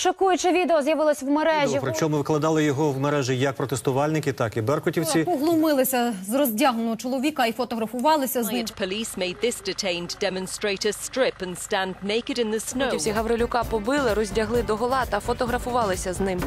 Шокуюче відео з'явилось в мережі. Причому викладали його в мережі як протестувальники, так і беркутівці. Поглумилися з роздягненого чоловіка і фотографувалися з ним. Riot police made this detained demonstrator strip and stand naked in the snow. Всі Гаврилюка побили, роздягли догола та фотографувалися з ним.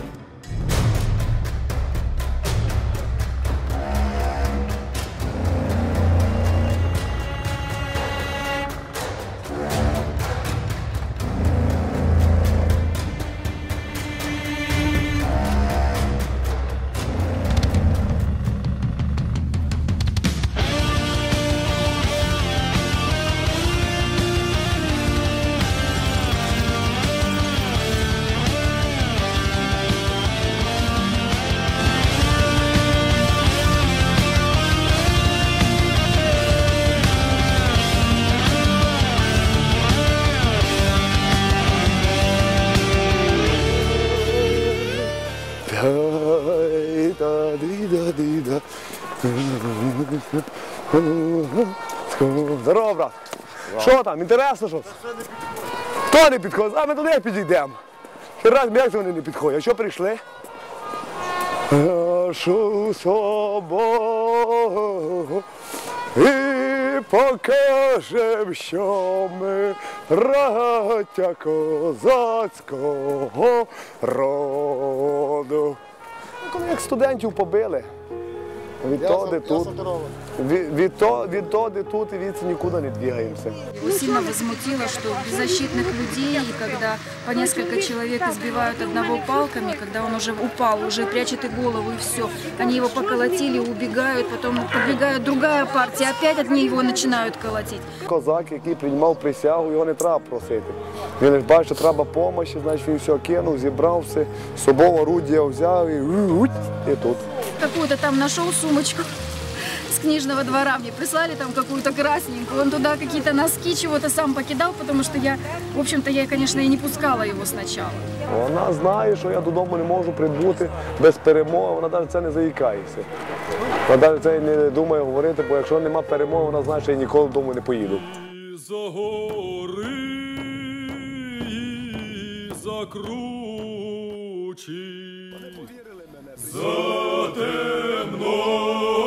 Здорово, брат. Що там, інтересно щось? Хто не підходить? А ми туди підійдемо. Раз як вони не підходять. А що прийшли? Нашу собою покажем, що ми браття козацького роду. Ну, Коли як студентів побили. Відтоді тут. Від, відто- відтоді тут і від нікуди не двигаємося. сильно возмутило, что беззащитных людей, и когда по несколько человек избивают одного палками, когда он уже упал, уже прячет голову, и все. Они его поколотили, убегают, потом подбегает другая партия, опять от него начинают колотить. Козак, який приймав присягу, його не треба просити. Він бачить, що треба допомоги, значить він все кинув, зібрав все, з собою орудія взяв і, і тут. Какую-то там нашел сумочку с книжного двора, мне прислали там какую-то красненькую, он туда какие-то носки чего-то сам покидал, потому что я, в общем-то, я, конечно, и не пускала его сначала. Вона знає, що я додому не можу прибути без перемоги, вона навіть це не заїкається. Вона навіть це не думає говорити, бо якщо нема перемоги, вона знає, що я ніколи додому не поїду. за гори і за кручі. За темного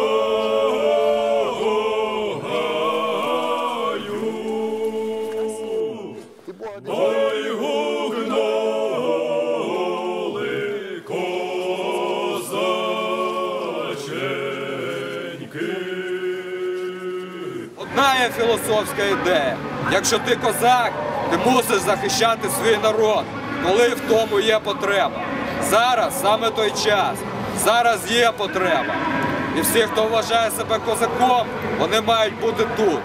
гаю. Ой, гукнули козаченьки. Одна є філософська ідея. Якщо ти козак, ти мусиш захищати свій народ, коли в тому є потреба. Зараз саме той час. Зараз є потреба. І всі, хто вважає себе козаком, вони мають бути тут.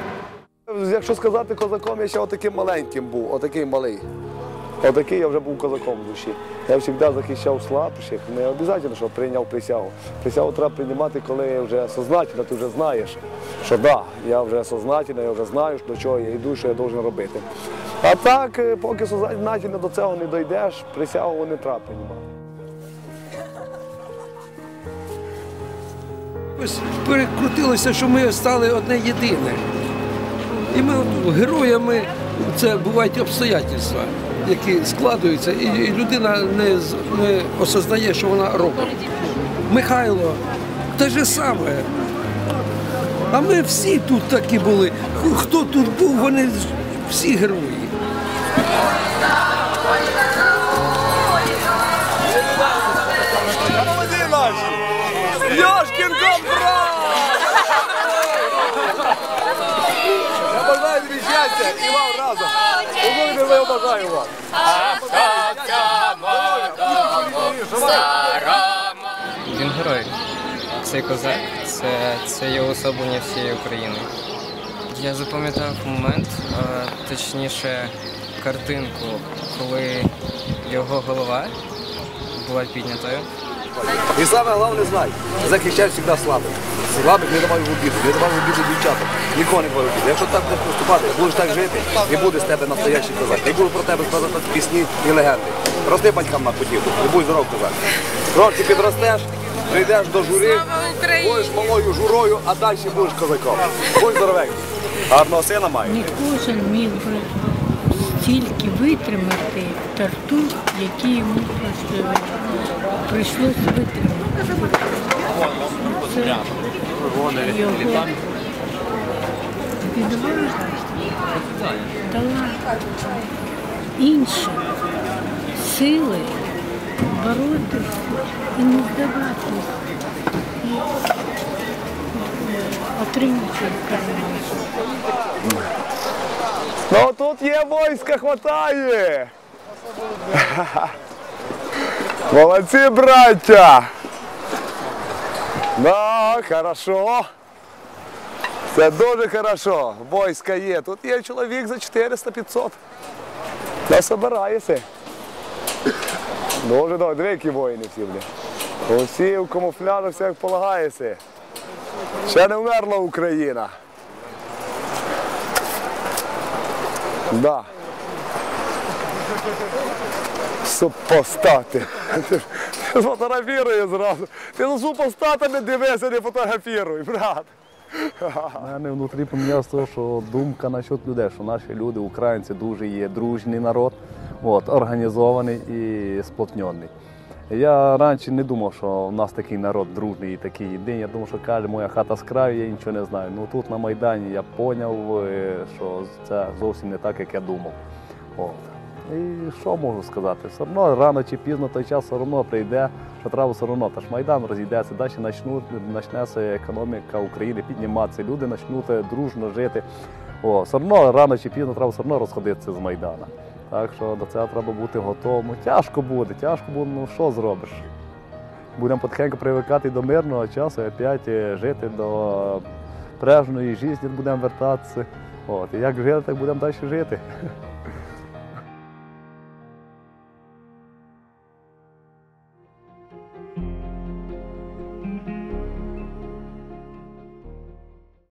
Якщо сказати козаком, я ще отаким маленьким був, отакий малий. Отакий я вже був козаком в душі. Я завжди захищав слабших, не обов'язково, що прийняв присягу. Присягу треба приймати, коли вже сознательно, ти вже знаєш, що да, я вже сознательно, я вже знаю, до чого я йду, що я повинен робити. А так, е, поки сознательно до цього не дійдеш, присягу не треба приймати. Ось перекрутилося, що ми стали одне єдине. І ми героями, це бувають обстоятельства, які складуються, і, людина не, не осознає, що вона робить. Михайло, те же саме. А ми всі тут такі були. Хто тут був, вони всі герої. Я бажаю тобі щастя і вам разом. Тому я бажаю вам. Він герой. Цей козак це, це є уособлення всієї України. Я запам'ятав момент, а, точніше картинку, коли його голова була піднятою. І саме головне знай, захищай завжди слабих. Слабих не давай в обіду, не давай в обіду дівчатам. Нікого не давай в обіду. Якщо так будеш поступати, будеш так жити, і буде з тебе настоящий козак. І будуть про тебе складати пісні і легенди. Рости батькам на подібу, і будь здоров козак. Трошки підростеш, прийдеш до журі, будеш малою журою, а далі будеш козаком. Будь здоровенький. Гарного сина маю. Не Кожен міг би тільки витримати тарту, який йому просто прийшлось Це його відважність дала інші сили боротися і не здаватися, і. Ну тут є війська, хватає. Молодці, браття. Да, хорошо. Це дуже хорошо. Війська є. Тут є чоловік за 400-500. Та собирається. Дуже добре. Диви, які воїни всі, бля. Усі в камуфляжі, все як полагається. Ще не вмерла Україна. Да. Супостати. Фотографірує зразу. Ти за супостатами дивися, не фотографіруй, брат. У мене внутрі помінялося що думка насчет людей, що наші люди, українці, дуже є дружній народ, от, організований і сплотнений. Я раніше не думав, що в нас такий народ дружний і такий єдиний. Я думав, що каже, моя хата з краю, я нічого не знаю. Ну тут на Майдані я зрозумів, що це зовсім не так, як я думав. От. І що можу сказати? Все одно рано чи пізно той час все одно прийде, що треба все одно. Та ж Майдан розійдеться, далі почнеться економіка України підніматися, люди почнуть дружно жити. О, все одно рано чи пізно треба все одно розходитися з Майдана. Так що до цього треба бути готовим. Тяжко буде, тяжко буде, ну що зробиш? Будемо потихеньку привикати до мирного часу і опять е, жити до прежньої життя, будемо вертатися. От, і як жити, так будемо далі жити.